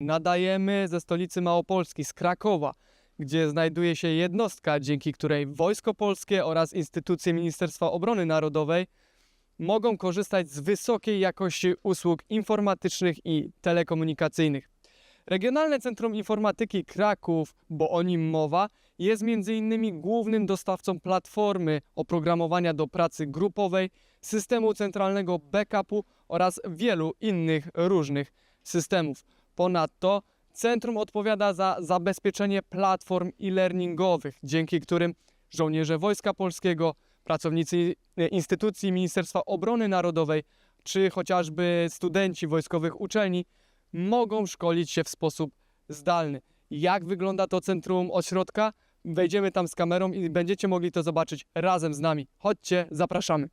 Nadajemy ze stolicy Małopolski, z Krakowa, gdzie znajduje się jednostka, dzięki której Wojsko Polskie oraz instytucje Ministerstwa Obrony Narodowej mogą korzystać z wysokiej jakości usług informatycznych i telekomunikacyjnych. Regionalne Centrum Informatyki Kraków, bo o nim mowa, jest m.in. głównym dostawcą platformy oprogramowania do pracy grupowej, systemu centralnego backupu oraz wielu innych różnych systemów. Ponadto centrum odpowiada za zabezpieczenie platform e-learningowych, dzięki którym żołnierze Wojska Polskiego, pracownicy instytucji Ministerstwa Obrony Narodowej czy chociażby studenci wojskowych uczelni mogą szkolić się w sposób zdalny. Jak wygląda to centrum ośrodka? Wejdziemy tam z kamerą i będziecie mogli to zobaczyć razem z nami. Chodźcie, zapraszamy.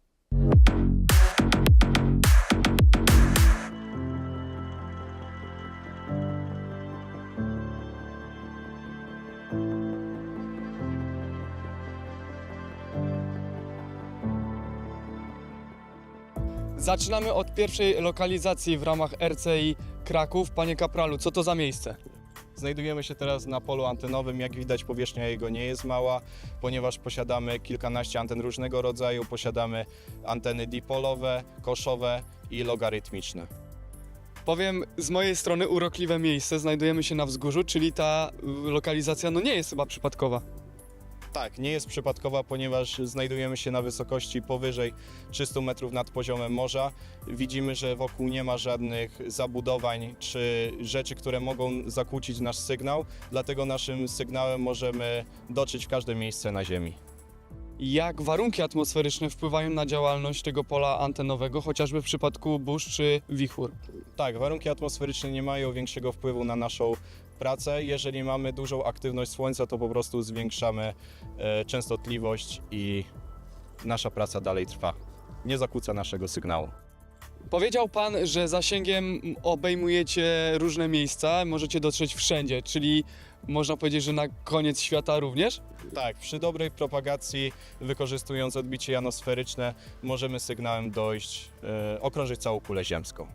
Zaczynamy od pierwszej lokalizacji w ramach RCI Kraków. Panie Kapralu, co to za miejsce? Znajdujemy się teraz na polu antenowym. Jak widać, powierzchnia jego nie jest mała, ponieważ posiadamy kilkanaście anten różnego rodzaju. Posiadamy anteny dipolowe, koszowe i logarytmiczne. Powiem z mojej strony urokliwe miejsce. Znajdujemy się na wzgórzu, czyli ta lokalizacja no nie jest chyba przypadkowa. Tak, nie jest przypadkowa, ponieważ znajdujemy się na wysokości powyżej 300 metrów nad poziomem morza. Widzimy, że wokół nie ma żadnych zabudowań czy rzeczy, które mogą zakłócić nasz sygnał, dlatego naszym sygnałem możemy dotrzeć w każde miejsce na Ziemi. Jak warunki atmosferyczne wpływają na działalność tego pola antenowego, chociażby w przypadku burz czy wichur? Tak, warunki atmosferyczne nie mają większego wpływu na naszą pracę. Jeżeli mamy dużą aktywność słońca, to po prostu zwiększamy e, częstotliwość i nasza praca dalej trwa. Nie zakłóca naszego sygnału. Powiedział pan, że zasięgiem obejmujecie różne miejsca, możecie dotrzeć wszędzie, czyli można powiedzieć, że na koniec świata również? Tak, przy dobrej propagacji, wykorzystując odbicie janosferyczne, możemy sygnałem dojść, e, okrążyć całą kulę ziemską.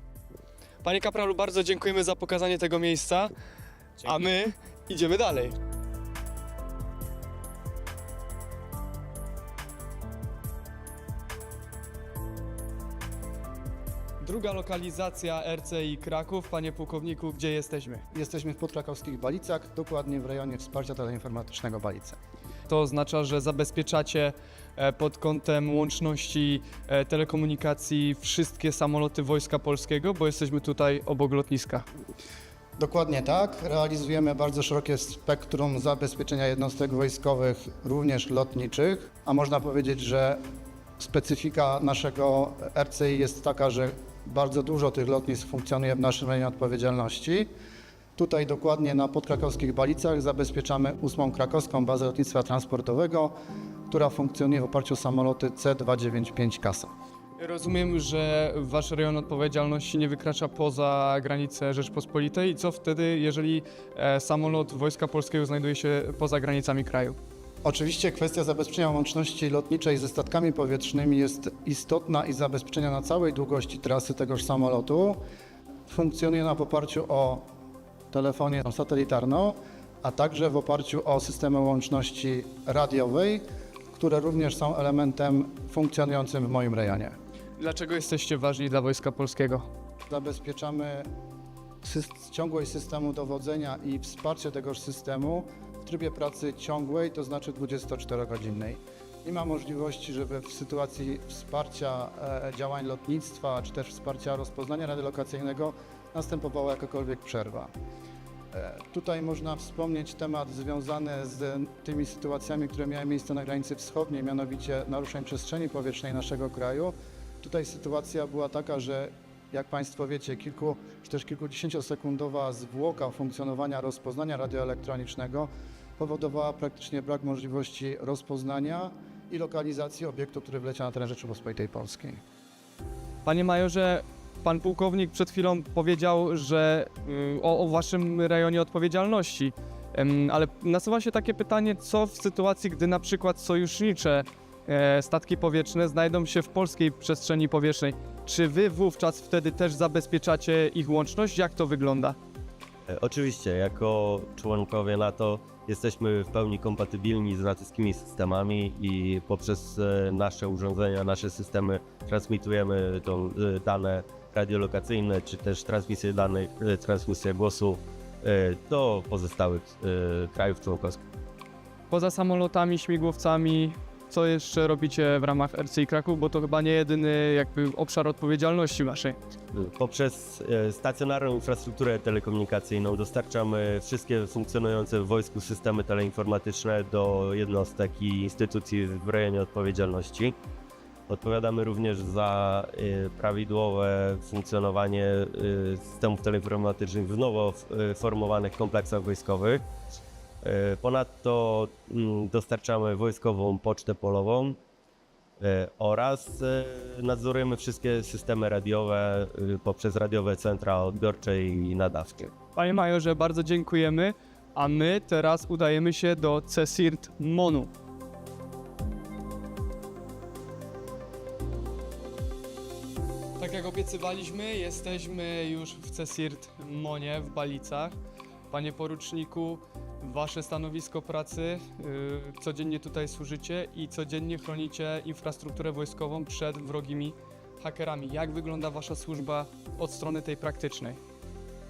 Panie Kapralu, bardzo dziękujemy za pokazanie tego miejsca, a my idziemy dalej. Druga lokalizacja RCI Kraków. Panie pułkowniku, gdzie jesteśmy? Jesteśmy w podkrakowskich Balicach, dokładnie w rejonie wsparcia teleinformatycznego Balice. To oznacza, że zabezpieczacie e, pod kątem łączności e, telekomunikacji wszystkie samoloty Wojska Polskiego, bo jesteśmy tutaj obok lotniska. Dokładnie tak. Realizujemy bardzo szerokie spektrum zabezpieczenia jednostek wojskowych, również lotniczych, a można powiedzieć, że specyfika naszego RCI jest taka, że bardzo dużo tych lotnisk funkcjonuje w naszym rejonie odpowiedzialności. Tutaj dokładnie na podkrakowskich Balicach zabezpieczamy ósmą krakowską bazę lotnictwa transportowego, która funkcjonuje w oparciu o samoloty C295 Kasa. Rozumiem, że wasz rejon odpowiedzialności nie wykracza poza granice Rzeczpospolitej. Co wtedy, jeżeli e, samolot Wojska Polskiego znajduje się poza granicami kraju? Oczywiście kwestia zabezpieczenia łączności lotniczej ze statkami powietrznymi jest istotna i zabezpieczenia na całej długości trasy tegoż samolotu. Funkcjonuje ona w oparciu o telefonię satelitarną, a także w oparciu o systemy łączności radiowej, które również są elementem funkcjonującym w moim rejonie. Dlaczego jesteście ważni dla Wojska Polskiego? Zabezpieczamy ciągłość systemu dowodzenia i wsparcie tegoż systemu w trybie pracy ciągłej, to znaczy 24-godzinnej. Nie ma możliwości, żeby w sytuacji wsparcia e, działań lotnictwa, czy też wsparcia rozpoznania radiolokacyjnego następowała jakakolwiek przerwa. E, Tutaj można wspomnieć temat związany z tymi sytuacjami, które miały miejsce na granicy wschodniej, mianowicie naruszeń przestrzeni powietrznej naszego kraju. Tutaj sytuacja była taka, że jak Państwo wiecie, kilku czy też kilkudziesięciosekundowa zwłoka funkcjonowania rozpoznania radioelektronicznego powodowała praktycznie brak możliwości rozpoznania i lokalizacji obiektu, który wleciał na teren Rzeczypospolitej Polskiej. Panie majorze, pan pułkownik przed chwilą powiedział, że y, o, o waszym rejonie odpowiedzialności. Ale nasuwa się takie pytanie, co w sytuacji, gdy na przykład sojusznicze statki powietrzne znajdą się w polskiej przestrzeni powietrznej? Czy wy wówczas wtedy też zabezpieczacie ich łączność? Jak to wygląda? E, Oczywiście, jako członkowie NATO jesteśmy w pełni kompatybilni z natowskimi systemami i poprzez e, nasze urządzenia, nasze systemy transmitujemy tą, e, dane radiolokacyjne, czy też transmisję danych, e, transmisję głosu e, do pozostałych e, krajów członkowskich. Poza samolotami, śmigłowcami, co jeszcze robicie w ramach RCI Kraków, bo to chyba nie jedyny jakby obszar odpowiedzialności waszej. Poprzez e, stacjonarną infrastrukturę telekomunikacyjną dostarczamy wszystkie funkcjonujące w wojsku systemy teleinformatyczne do jednostek i instytucji w rejonie odpowiedzialności. Odpowiadamy również za e, prawidłowe funkcjonowanie e, systemów teleinformatycznych w nowo formowanych kompleksach wojskowych. E, Ponadto mm, dostarczamy wojskową pocztę polową, E, oraz e, nadzorujemy wszystkie systemy radiowe e, poprzez radiowe centra odbiorcze i nadawcze. Panie majorze, bardzo dziękujemy, a my teraz udajemy się do CESIRT MONU. Tak jak obiecywaliśmy, jesteśmy już w CESIRT MONie w Balicach. Panie poruczniku, wasze stanowisko pracy, yy, codziennie tutaj służycie i codziennie chronicie infrastrukturę wojskową przed wrogimi hakerami. Jak wygląda wasza służba od strony tej praktycznej?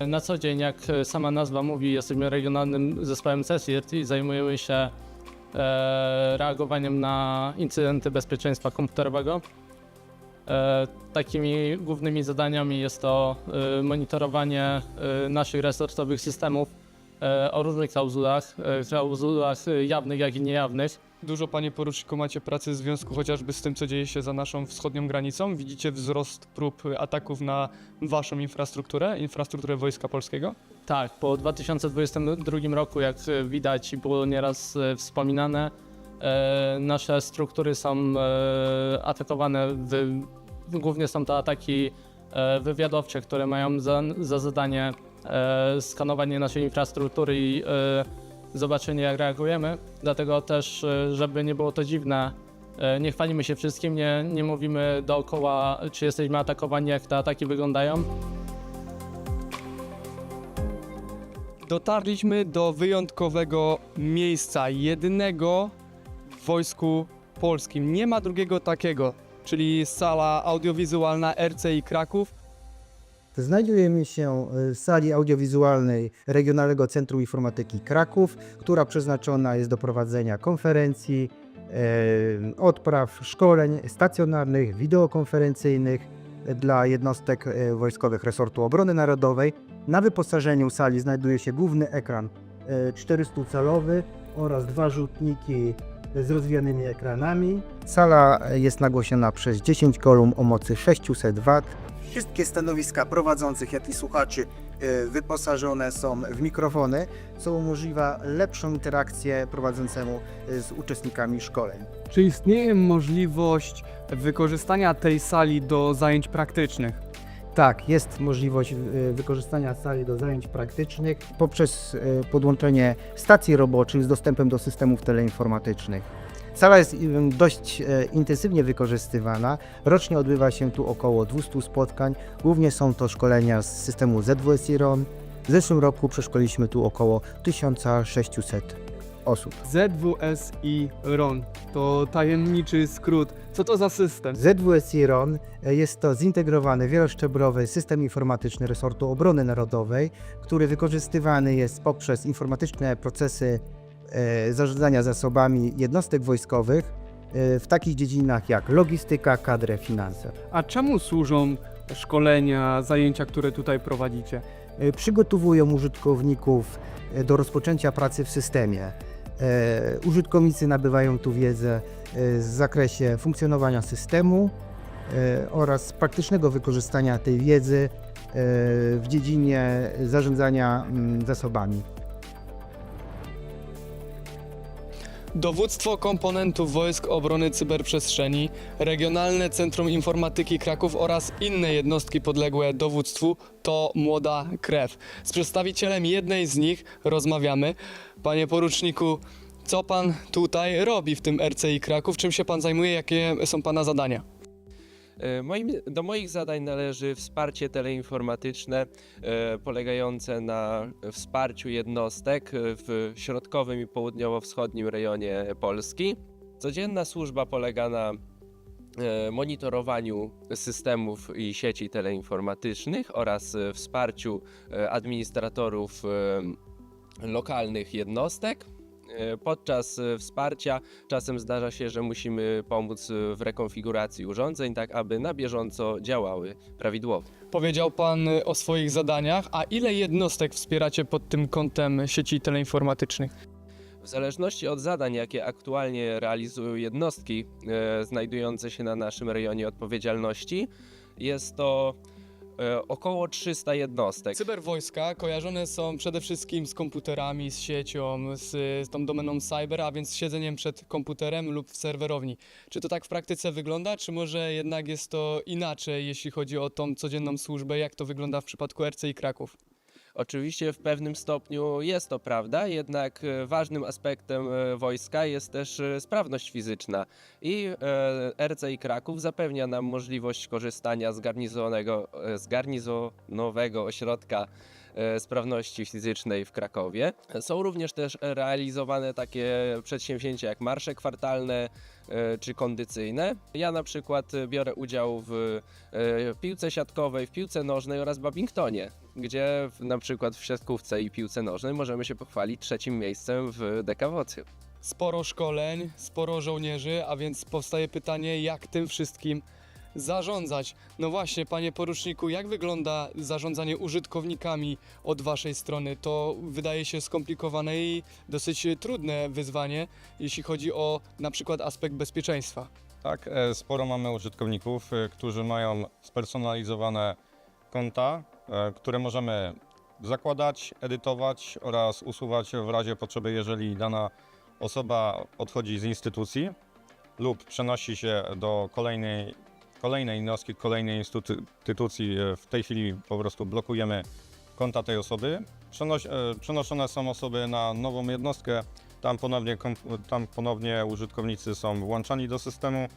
Na co dzień, jak sama nazwa mówi, jesteśmy regionalnym zespołem CESIRT i zajmujemy się e, reagowaniem na incydenty bezpieczeństwa komputerowego. E, takimi głównymi zadaniami jest to e, monitorowanie e, naszych resortowych systemów o różnych klauzulach, klauzulach jawnych, jak i niejawnych. Dużo, panie poruczniku, macie pracy w związku chociażby z tym, co dzieje się za naszą wschodnią granicą. Widzicie wzrost prób ataków na waszą infrastrukturę, infrastrukturę Wojska Polskiego? Tak, po 2022 roku, jak widać i było nieraz wspominane, nasze struktury są e, atakowane. Głównie są to ataki e, wywiadowcze, które mają za, za zadanie e, skanowanie naszej infrastruktury i e, zobaczenie, jak reagujemy. Dlatego też, e, żeby nie było to dziwne, e, nie chwalimy się wszystkim, nie, nie mówimy dookoła, czy jesteśmy atakowani, jak te ataki wyglądają. Dotarliśmy do wyjątkowego miejsca, jedynego Wojsku Polskim. Nie ma drugiego takiego, czyli sala audiowizualna RCI Kraków. Znajdujemy się w sali audiowizualnej Regionalnego Centrum Informatyki Kraków, która przeznaczona jest do prowadzenia konferencji, e, odpraw, szkoleń stacjonarnych, wideokonferencyjnych dla jednostek e, wojskowych resortu obrony narodowej. Na wyposażeniu sali znajduje się główny ekran e, 400-calowy oraz dwa rzutniki z rozwijanymi ekranami. Sala jest nagłośniona przez 10 kolumn o mocy 600 W. Wszystkie stanowiska prowadzących, jak i słuchaczy e, wyposażone są w mikrofony, co umożliwia lepszą interakcję prowadzącemu e, z uczestnikami szkoleń. Czy istnieje możliwość wykorzystania tej sali do zajęć praktycznych? Tak, jest możliwość e, wykorzystania sali do zajęć praktycznych poprzez e, podłączenie stacji roboczych z dostępem do systemów teleinformatycznych. Sala jest e, dość intensywnie wykorzystywana. Rocznie odbywa się tu około 200 spotkań. Głównie są to szkolenia z systemu ZWS-IRON. W zeszłym roku przeszkoliliśmy tu około 1600 osób. ZWSI RON to tajemniczy skrót. Co to za system? ZWS-IRON e, jest to zintegrowany wieloszczeblowy system informatyczny resortu obrony narodowej, który wykorzystywany jest poprzez informatyczne procesy e, zarządzania zasobami jednostek wojskowych e, w takich dziedzinach jak logistyka, kadry, finanse. A czemu służą szkolenia, zajęcia, które tutaj prowadzicie? Przygotowują użytkowników do rozpoczęcia pracy w systemie. E, Użytkownicy nabywają tu wiedzę e, w zakresie funkcjonowania systemu e, oraz praktycznego wykorzystania tej wiedzy w dziedzinie zarządzania mm, zasobami. Dowództwo komponentów Wojsk Obrony Cyberprzestrzeni, Regionalne Centrum Informatyki Kraków oraz inne jednostki podległe dowództwu to młoda krew. Z przedstawicielem jednej z nich rozmawiamy. Panie poruczniku, co pan tutaj robi w tym RCI Kraków? Czym się pan zajmuje? Jakie są pana zadania? E, Moim, do moich zadań należy wsparcie teleinformatyczne e, polegające na wsparciu jednostek w środkowym i południowo-wschodnim rejonie Polski. Codzienna służba polega na e, monitorowaniu systemów i sieci teleinformatycznych oraz wsparciu administratorów lokalnych jednostek. E, Podczas e, wsparcia czasem zdarza się, że musimy pomóc e, w rekonfiguracji urządzeń, tak aby na bieżąco działały prawidłowo. Powiedział Pan o swoich zadaniach, a ile jednostek wspieracie pod tym kątem sieci teleinformatycznych? W zależności od zadań, jakie aktualnie realizują jednostki e, znajdujące się na naszym rejonie odpowiedzialności, jest to e, około 300 jednostek. Cyberwojska kojarzone są przede wszystkim z komputerami, z siecią, z, z tą domeną cyber, a więc z siedzeniem przed komputerem lub w serwerowni. Czy to tak w praktyce wygląda, czy może jednak jest to inaczej, jeśli chodzi o tą codzienną służbę, jak to wygląda w przypadku RC i Kraków? Oczywiście w pewnym stopniu jest to prawda, jednak e, ważnym aspektem e, wojska jest też e, sprawność fizyczna i RCI Kraków zapewnia nam możliwość korzystania z, garnizonego, z garnizonowego ośrodka sprawności fizycznej w Krakowie. Są również też realizowane takie przedsięwzięcia jak marsze kwartalne czy kondycyjne. Ja na przykład biorę udział w piłce siatkowej, w piłce nożnej oraz badmintonie, gdzie w, na przykład w siatkówce i piłce nożnej możemy się pochwalić trzecim miejscem w Dekawocju. Sporo szkoleń, sporo żołnierzy, a więc powstaje pytanie, jak tym wszystkim zarządzać. No właśnie, panie poruczniku, jak wygląda zarządzanie użytkownikami od waszej strony? To wydaje się skomplikowane i dosyć trudne wyzwanie, jeśli chodzi o na przykład aspekt bezpieczeństwa. Tak, e, sporo mamy użytkowników, e, którzy mają spersonalizowane konta, które możemy zakładać, edytować oraz usuwać w razie potrzeby, jeżeli dana osoba odchodzi z instytucji lub przenosi się do kolejnej, kolejnej jednostki, kolejnej instytu- instytucji. E, W tej chwili po prostu blokujemy konta tej osoby. Przenoś, e, przenoszone są osoby na nową jednostkę. Tam ponownie, tam ponownie użytkownicy są włączani do systemu.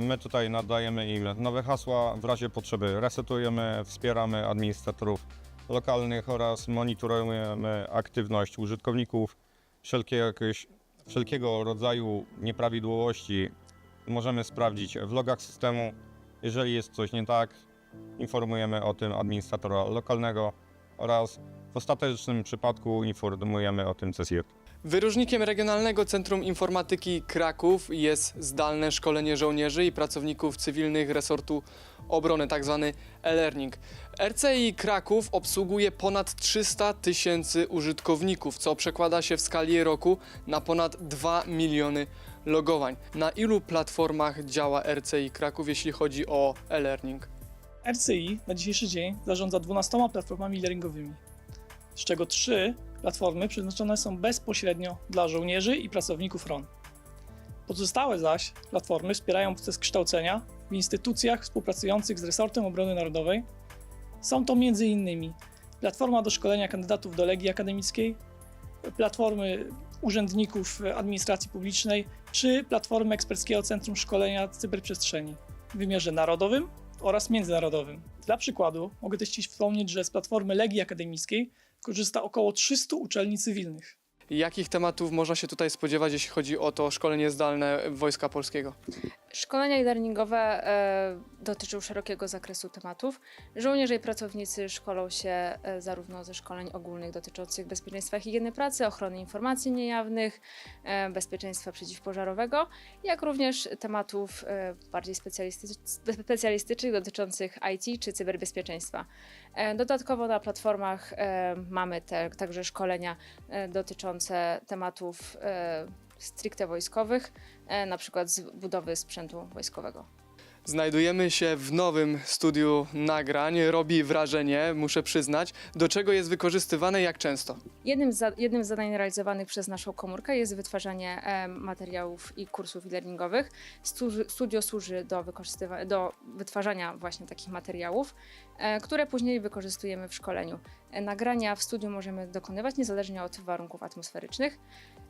My tutaj nadajemy im nowe hasła, w razie potrzeby resetujemy, wspieramy administratorów lokalnych oraz monitorujemy aktywność użytkowników. Wszelkie jakieś, wszelkiego rodzaju nieprawidłowości możemy sprawdzić w logach systemu. Jeżeli jest coś nie tak, informujemy o tym administratora lokalnego oraz w ostatecznym przypadku informujemy o tym CSIRT. Wyróżnikiem Regionalnego Centrum Informatyki Kraków jest zdalne szkolenie żołnierzy i pracowników cywilnych resortu obrony, tzw. e-learning. RCI Kraków obsługuje ponad 300 tysięcy użytkowników, co przekłada się w skali roku na ponad 2 miliony logowań. Na ilu platformach działa RCI Kraków, jeśli chodzi o e-learning? RCI na dzisiejszy dzień zarządza 12 platformami learningowymi, z czego 3 platformy przeznaczone są bezpośrednio dla żołnierzy i pracowników RON. Pozostałe zaś platformy wspierają proces kształcenia w instytucjach współpracujących z resortem obrony narodowej. Są to m.in. platforma do szkolenia kandydatów do Legii Akademickiej, platformy urzędników administracji publicznej czy platformy Eksperckiego Centrum Szkolenia Cyberprzestrzeni w wymiarze narodowym oraz międzynarodowym. Dla przykładu mogę też Ci wspomnieć, że z platformy Legii Akademickiej korzysta około 300 uczelni cywilnych. Jakich tematów można się tutaj spodziewać, jeśli chodzi o to szkolenie zdalne Wojska Polskiego? Szkolenia e-learningowe e, dotyczą szerokiego zakresu tematów. Żołnierze i pracownicy szkolą się e, zarówno ze szkoleń ogólnych dotyczących bezpieczeństwa higieny pracy, ochrony informacji niejawnych, e, bezpieczeństwa przeciwpożarowego, jak również tematów e, bardziej specjalisty- specjalistycznych dotyczących IT czy cyberbezpieczeństwa. E, dodatkowo na platformach e, mamy te, także szkolenia e, dotyczące tematów stricte wojskowych, na przykład z budowy sprzętu wojskowego. Znajdujemy się w nowym studiu nagrań. Robi wrażenie, muszę przyznać. Do czego jest wykorzystywane, jak często? Jednym z, jednym z zadań realizowanych przez naszą komórkę jest wytwarzanie e, materiałów i kursów e-learningowych. Stu- Studio służy do, do wytwarzania właśnie takich materiałów, e, które później wykorzystujemy w szkoleniu. E, nagrania w studiu możemy dokonywać niezależnie od warunków atmosferycznych.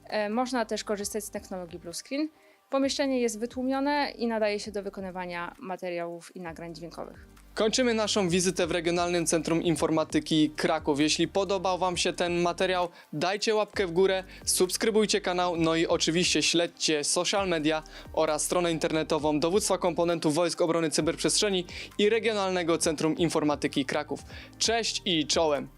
E, można też korzystać z technologii Blue Screen. Pomieszczenie jest wytłumione i nadaje się do wykonywania materiałów i nagrań dźwiękowych. Kończymy naszą wizytę w Regionalnym Centrum Informatyki Kraków. Jeśli podobał Wam się ten materiał, dajcie łapkę w górę, subskrybujcie kanał, no i oczywiście śledźcie social media oraz stronę internetową Dowództwa Komponentów Wojsk Obrony Cyberprzestrzeni i Regionalnego Centrum Informatyki Kraków. Cześć i czołem!